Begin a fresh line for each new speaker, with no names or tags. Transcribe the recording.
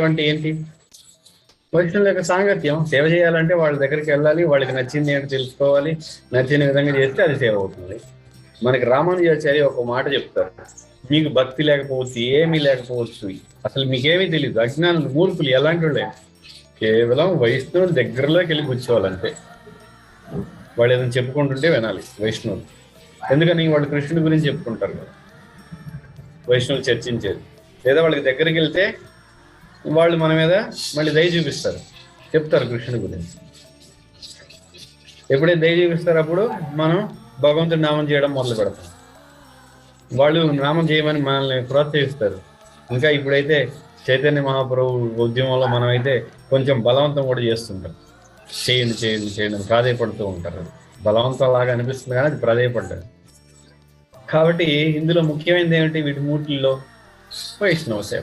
అంటే ఏంటి? మనుషుల యొక్క సాంగత్యం. సేవ చేయాలంటే వాళ్ళ దగ్గరికి వెళ్ళాలి వాళ్ళకి నచ్చింది ఏంటో తెలుసుకోవాలి నచ్చిన విధంగా చేస్తే అది సేవ అవుతుంది. మనకి రామానుజాచారి ఒక మాట చెప్తారు. మీకు భక్తి లేకపోవచ్చు ఏమీ లేకపోవచ్చు అసలు మీకేమీ తెలియదు అజ్ఞానులు మూర్ఖులు ఎలాంటి వాళ్ళే? కేవలం వైష్ణవుల దగ్గరలోకి వెళ్ళి కూర్చోవాలంటే వాళ్ళు ఏదైనా చెప్పుకుంటుంటే వినాలి వైష్ణవులు. ఎందుకని వాళ్ళు కృష్ణుడి గురించి చెప్పుకుంటారు కదా? వైష్ణవులు చర్చించేది. లేదా వాళ్ళకి దగ్గరికి వెళ్తే వాళ్ళు మన మీద మళ్ళీ దయ చూపిస్తారు. చెప్తారు కృష్ణుడి గురించి. ఎప్పుడైతే దయ చూపిస్తారు అప్పుడు మనం భగవంతుడి నామం చేయడం మొదలు పెడతాం. వాళ్ళు నామం చేయమని మనల్ని ప్రోత్సహిస్తారు. ఇంకా ఇప్పుడైతే చైతన్య మహాప్రభు ఉద్యమంలో మనమైతే కొంచెం బలవంతం కూడా చేస్తుంటాం. చేయండి చేయండి చేయండి అని ప్రాధేయపడుతూ ఉంటారు. బలవంతం లాగా అనిపిస్తుంది కానీ అది ప్రాధాయపడ్డారు కాబట్టి ఇందులో ముఖ్యమైనది ఏమిటి? వీటి మూటిల్లో వైష్ణవ సేవ.